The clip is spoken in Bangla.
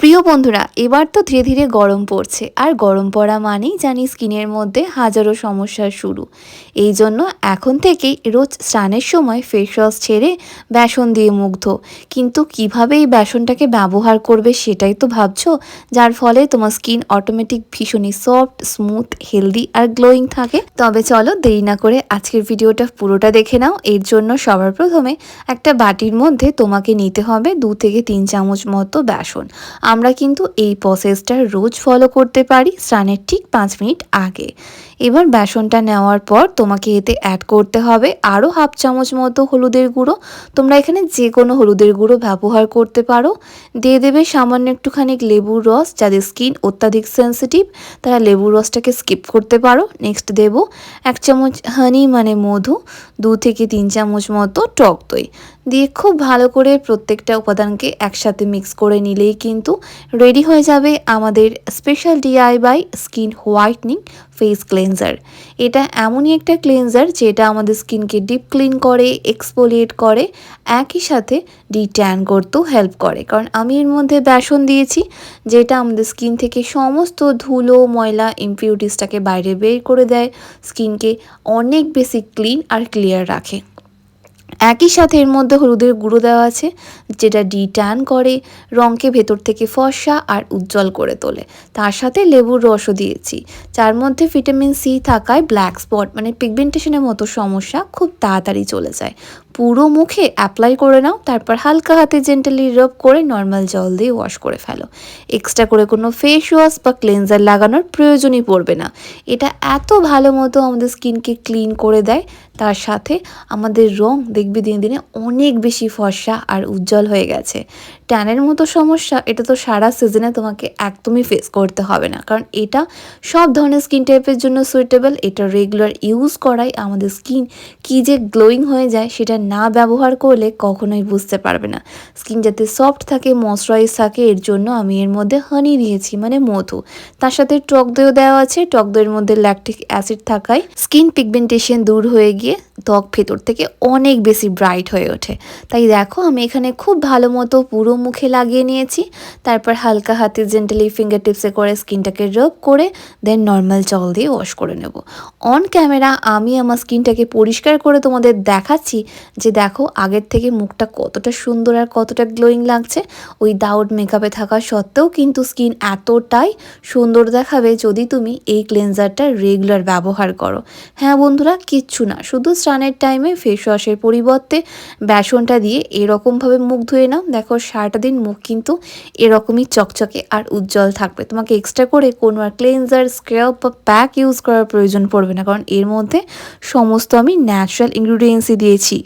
প্রিয় বন্ধুরা, এবার তো ধীরে ধীরে গরম পড়ছে। আর গরম পড়া মানেই জানি স্কিনের মধ্যে হাজারো সমস্যার শুরু। এই জন্য এখন থেকেই রোজ স্নানের সময় ফেস ওয়াশ ছেড়ে বেসন দিয়ে মুগ্ধ কিন্তু কীভাবে এই বেসনটাকে ব্যবহার করবে সেটাই তো ভাবছ? যার ফলে তোমার স্কিন অটোমেটিক ভীষণই সফট স্মুথ হেলদি আর গ্লোয়িং থাকে। তবে চলো দেরি না করে আজকের ভিডিওটা পুরোটা দেখে নাও। এর জন্য সবার প্রথমে একটা বাটির মধ্যে তোমাকে নিতে হবে দু থেকে তিন চামচ মতো বেসন। আমরা কিন্তু এই প্রসেসটা রোজ ফলো করতে পারি স্নানের ঠিক পাঁচ মিনিট আগে। এবার বেসনটা নেওয়ার পর তোমাকে এতে অ্যাড করতে হবে আরও হাফ চামচ মতো হলুদের গুঁড়ো। তোমরা এখানে যে কোনো হলুদের গুঁড়ো ব্যবহার করতে পারো। দিয়ে দেবে সামান্য একটুখানি লেবুর রস, যাদের স্কিন অত্যাধিক সেন্সিটিভ তারা লেবুর রসটাকে স্কিপ করতে পারো। নেক্সট দেব এক চামচ হানি মানে মধু, দু থেকে তিন চামচ মতো টক দই। দিয়ে খুব ভালো করে প্রত্যেকটা উপাদানকে একসাথে মিক্স করে নিলেই কিন্তু রেডি হয়ে যাবে আমাদের special DIY skin whitening face cleanser এটা এমনই একটা ক্লেনজার যেটা আমাদের স্কিনকে ডিপ ক্লিন করে এক্সপোলিয়েট করে, একই সাথে ডিট্যান করতেও হেল্প করে। কারণ আমি এর মধ্যে বেসন দিয়েছি, যেটা আমাদের স্কিন থেকে সমস্ত ধুলো, ময়লা ইমপিউরিটিসটাকে বাইরে বের করে দেয়, স্কিনকে অনেক বেশি ক্লিন আর ক্লিয়ার রাখে। একই সাথে এর মধ্যে হলুদের গুঁড়ো দেওয়া আছে, যেটা ডি ট্যান করে, রঙকে ভেতর থেকে ফর্সা আর উজ্জ্বল করে তোলে। তার সাথে লেবুর রসও দিয়েছি। যার মধ্যে ভিটামিন সি থাকায় ব্ল্যাক স্পট মানে পিগমেন্টেশনের মতো সমস্যা খুব তাড়াতাড়ি চলে যায়। পুরো মুখে অ্যাপ্লাই করে নাও, তারপর হালকা হাতে জেন্টালি রব করে নর্মাল জল দিয়ে ওয়াশ করে ফেলো। এক্সট্রা করে কোনো ফেস ওয়াশ বা ক্লেনজার লাগানোর প্রয়োজনই পড়বে না। এটা এত ভালো মতো আমাদের স্কিনকে ক্লিন করে দেয়, তার সাথে আমাদের রং দেখবে দিনে দিনে অনেক বেশি ফর্সা আর উজ্জ্বল হয়ে গেছে। ট্যানের মতো সমস্যা, এটা তো সারা সিজনে তোমাকে একদমই ফেস করতে হবে না। কারণ এটা সব ধরনের স্কিন টাইপের জন্য সুইটেবল এটা রেগুলার ইউজ করাই আমাদের স্কিন কী যে গ্লোয়িং হয়ে যায় সেটা না ব্যবহার করলে কখনোই বুঝতে পারবে না। স্কিন যাতে সফট থাকে ময়শ্চারাইজ থাকে, এর জন্য আমি এর মধ্যে হানি দিয়েছি মানে মধু। তার সাথে টক দইও দেওয়া আছে, টক দইয়ের মধ্যে ল্যাকটিক অ্যাসিড থাকায় স্কিন পিগমেন্টেশন দূর হয়ে গিয়ে ত্বক ভেতর থেকে অনেক বেশি ব্রাইট হয়ে ওঠে। তাই দেখো, আমি এখানে খুব ভালো মতো পুরো মুখে লাগিয়ে নিয়েছি। তারপর হালকা হাতে জেন্টালি ফিঙ্গার টিপসে করে স্কিনটাকে রব করে দেন নর্মাল জল দিয়ে ওয়াশ করে নেব। অন ক্যামেরা আমি আমার স্কিনটাকে পরিষ্কার করে তোমাদের দেখাচ্ছি যে দেখো আগের থেকে মুখটা কতটা সুন্দর আর কতটা গ্লোয়িং লাগছে। ওই দাউড মেকআপে থাকা সত্ত্বেও কিন্তু স্কিন এতটাই সুন্দর দেখাবে যদি তুমি এই ক্লেনজারটা রেগুলার ব্যবহার করো। হ্যাঁ বন্ধুরা, কিচ্ছু না, শুধু স্নানের টাইমে ফেস ওয়াশের পরিবর্তে বেসনটা দিয়ে এরকমভাবে মুখ ধুয়ে নাও। দেখো সারাটা দিন মুখ কিন্তু এরকমই চকচকে আর উজ্জ্বল থাকবে। তোমাকে এক্সট্রা করে কোনো আর ক্লেনজার স্ক্রাব বা প্যাক ইউজ করার প্রয়োজন পড়বে না, কারণ এর মধ্যে সমস্ত আমি ন্যাচারাল ইনগ্রিডিয়েন্টসই দিয়েছি।